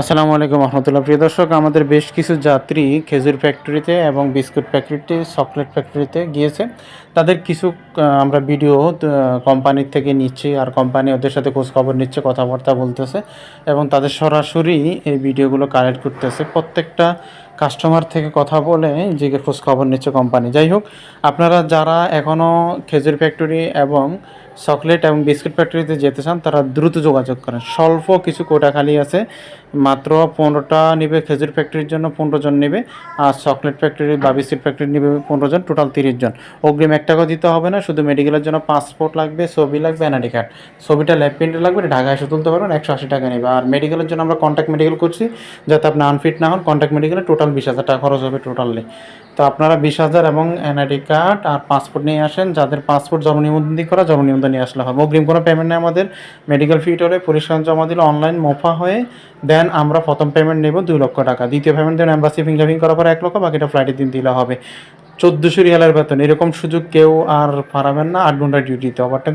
আসসালামু আলাইকুম রহমতুল্লাহ। প্রিয় দর্শক, আমাদের বেশ কিছু যাত্রী খেজুর ফ্যাক্টরিতে এবং বিস্কুট ফ্যাক্টরিতে চকলেট ফ্যাক্টরিতে গিয়েছে। তাদের কিছু আমরা ভিডিও কোম্পানির থেকে নিচ্ছি আর কোম্পানি ওদের সাথে খোঁজখবর নিচ্ছে, কথাবার্তা বলতেছে এবং তাদের সরাসরি এই ভিডিওগুলো কালেক্ট করতেছে। প্রত্যেকটা কাস্টমার থেকে কথা বলে যে খোঁজ খবর নিচ্ছে কোম্পানি যাই হোক, আপনারা যারা এখনও খেজুর ফ্যাক্টরি এবং চকলেট এবং বিস্কুট ফ্যাক্টরিতে যেতে চান, তারা দ্রুত যোগাযোগ করেন। স্বল্প কিছু কোটা খালি আছে, মাত্র পনেরোটা নেবে খেজুর ফ্যাক্টরির জন্য, পনেরো জন নেবে, আর চকলেট ফ্যাক্টরি বা বিস্কুট ফ্যাক্টরি নেবে পনেরো জন টোটাল তিরিশ জন। অগ্রিম এক টাকা দিতে হবে না, শুধু মেডিকেলের জন্য পাসপোর্ট লাগবে, ছবি লাগবে এনআইডি কার্ড ছবিটা ল্যাব প্রিন্টে লাগবে ঢাকা এসে তুলতে পারবেন, একশো আশি টাকা নেবে। আর মেডিকেলের জন্য আমরা কন্ট্যাক্ট মেডিকেল করছি, যাতে আপনি আনফিট না হন কন্ট্যাক্ট মেডিকেলে টোটাল বিশ হাজার টাকা খরচ হবে টোটালি। তো আপনারা বিশ হাজার এবং এনআইডি কার্ড আর পাসপোর্ট নিয়ে আসেন। যাদের পাসপোর্ট জন্ম নিবন্ধন দিয়ে করা, জন্ম নিবন্ধন নিয়ে আসলে হবে। অগ্রিম কোনো পেমেন্ট নেই আমাদের। মেডিকেল ফি হলে জমা দিলে অনলাইন মোফা হয়ে দেন আমরা প্রথম পেমেন্ট নেব দুই লক্ষ টাকা। দ্বিতীয় পেমেন্ট দেন অ্যাম্বাসি ফিঙ্গারিং করার পর এক লক্ষ, বাকিটা ফ্লাইটের দিন দিলে হবে। চোদ্দোশো রিয়ালের বেতন। এরকম সুযোগ কেউ আর পারাবেন না। আট ঘণ্টা ডিউটিতে ওভারটাইম